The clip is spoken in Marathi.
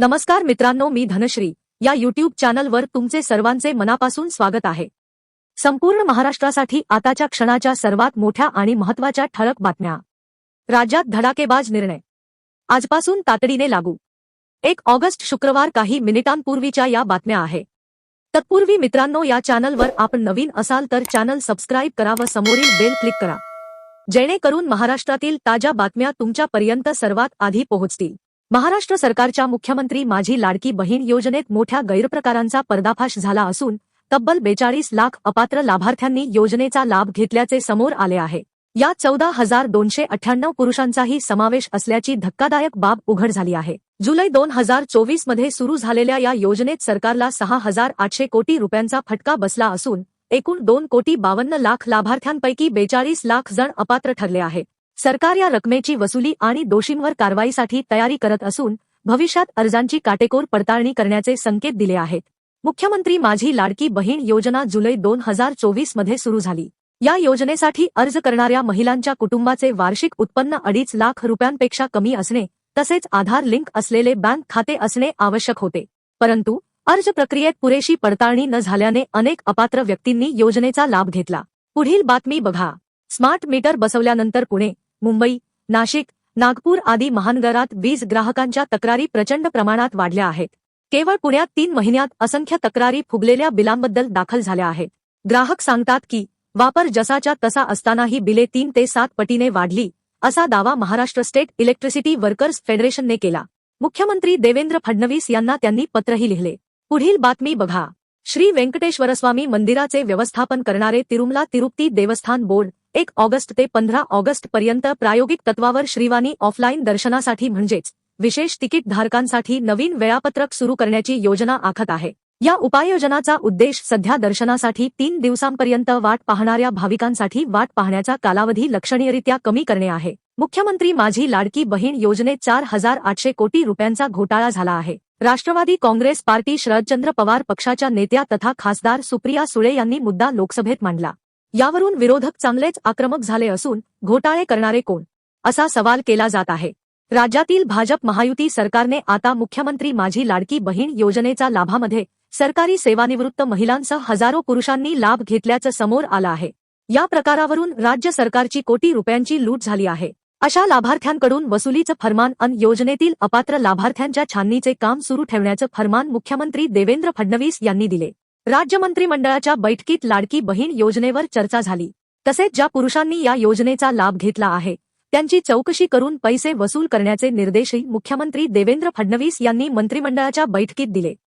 नमस्कार मित्रांनो मी धनश्री. या युट्यूब चॅनलवर तुमचे सर्वांचे मनापासून स्वागत आहे. संपूर्ण महाराष्ट्रासाठी आताच्या क्षणाच्या सर्वात मोठ्या आणि महत्त्वाच्या ठळक बातम्या. राज्यात धडाकेबाज निर्णय. आजपासून तातडीने लागू. एक ऑगस्ट शुक्रवार काही मिनिटांपूर्वीच्या या बातम्या आहे. तत्पूर्वी मित्रांनो या चॅनलवर आपण नवीन असाल तर चॅनल सबस्क्राईब करा व समोरील बेल क्लिक करा. जेणेकरून महाराष्ट्रातील ताज्या बातम्या तुमच्यापर्यंत सर्वात आधी पोहोचतील. महाराष्ट्र सरकारच्या मुख्यमंत्री माझी लाडकी बहीण योजनेत मोठ्या गैरप्रकारांचा पर्दाफाश झाला असून तब्बल बेचाळीस लाख अपात्र लाभार्थ्यांनी योजनेचा लाभ घेतल्याचे समोर आले आहे. यात चौदा हजार दोनशे अठ्ठ्याण्णव पुरुषांचाही समावेश असल्याची धक्कादायक बाब उघड झाली आहे. जुलै दोन हजार चोवीसमध्ये सुरू झालेल्या या योजनेत सरकारला सहा हजार आठशे कोटी रुपयांचा फटका बसला असून एकूण दोन कोटी बावन्न लाख लाभार्थ्यांपैकी बेचाळीस लाख जण अपात्र ठरले आहेत सरकार या रकमेची वसुली आणि दोषींवर कारवाईसाठी तयारी करत असून भविष्यात अर्जांची काटेकोर पडताळणी करण्याचे संकेत दिले आहेत. मुख्यमंत्री माझी लाडकी बहीण योजना जुलै दोन हजार चोवीसमध्ये सुरू झाली. या योजनेसाठी अर्ज करणाऱ्या महिलांच्या कुटुंबाचे वार्षिक उत्पन्न अडीच लाख रुपयांपेक्षा कमी असणे तसेच आधार लिंक असलेले बँक खाते असणे आवश्यक होते. परंतु अर्ज प्रक्रियेत पुरेशी पडताळणी न झाल्याने अनेक अपात्र व्यक्तींनी योजनेचा लाभ घेतला. पुढील बातमी बघा. स्मार्ट मीटर बसवल्यानंतर पुणे मुंबई नाशिक नागपूर आदी महानगरात वीज ग्राहकांच्या तक्रारी प्रचंड प्रमाणात वाढल्या आहेत. केवळ पुण्यात तीन महिन्यात असंख्य तक्रारी फुगलेल्या बिलांबद्दल दाखल झाल्या आहेत. ग्राहक सांगतात की वापर जसाच्या तसा असतानाही बिले तीन ते सात पटीने वाढली असा दावा महाराष्ट्र स्टेट इलेक्ट्रिसिटी वर्कर्स फेडरेशनने केला. मुख्यमंत्री देवेंद्र फडणवीस यांना त्यांनी पत्रही लिहिले. पुढील बातमी बघा. श्री व्यंकटेश्वरस्वामी मंदिराचे व्यवस्थापन करणारे तिरुमला तिरुपती देवस्थान बोर्ड एक ऑगस्ट ते पंधरा ऑगस्ट पर्यंत प्रायोगिक तत्वावर श्रीवानी ऑफलाईन दर्शनासाठी म्हणजेच विशेष तिकीट धारकांसाठी नवीन वेळापत्रक सुरू करण्याची योजना आखत आहे. या उपाययोजनाचा उद्देश सध्या दर्शनासाठी तीन दिवसांपर्यंत वाट पाहणाऱ्या भाविकांसाठी वाट पाहण्याचा कालावधी लक्षणीयरित्या कमी करणे आहे. मुख्यमंत्री माझी लाडकी बहीण योजनेत चार हजार आठशे कोटी रुपयांचा घोटाळा झाला आहे. राष्ट्रवादी काँग्रेस पार्टी शरदचंद्र पवार पक्षाच्या नेत्या तथा खासदार सुप्रिया सुळे यांनी मुद्दा लोकसभेत मांडला. यावरून विरोधक चांगलेच आक्रमक झाले असून घोटाळे करणारे कोण? असा सवाल केला जात आहे. राज्यातील भाजप महायुती सरकारने आता मुख्यमंत्री माझी लाडकी बहीण योजनेचा लाभामध्ये सरकारी सेवानिवृत्त महिलांसह हजारो पुरुषांनी लाभ घेतल्याचं समोर आलं आहे. या प्रकारावरून राज्य सरकारची कोटी रुपयांची लूट झाली आहे. अशा लाभार्थ्यांकडून वसुलीचं फरमान अन योजनेतील अपात्र लाभार्थ्यांच्या छाननीचे काम सुरू ठेवण्याचं फरमान मुख्यमंत्री देवेंद्र फडणवीस यांनी दिले. राज्य मंत्रिमंडळाच्या बैठकीत लाडकी बहीण योजनेवर चर्चा झाली. तसेच ज्या पुरुषांनी या योजनेचा लाभ घेतला आहे त्यांची चौकशी करून पैसे वसूल करण्याचे निर्देशही मुख्यमंत्री देवेंद्र फडणवीस यांनी मंत्रिमंडळाच्या बैठकीत दिले.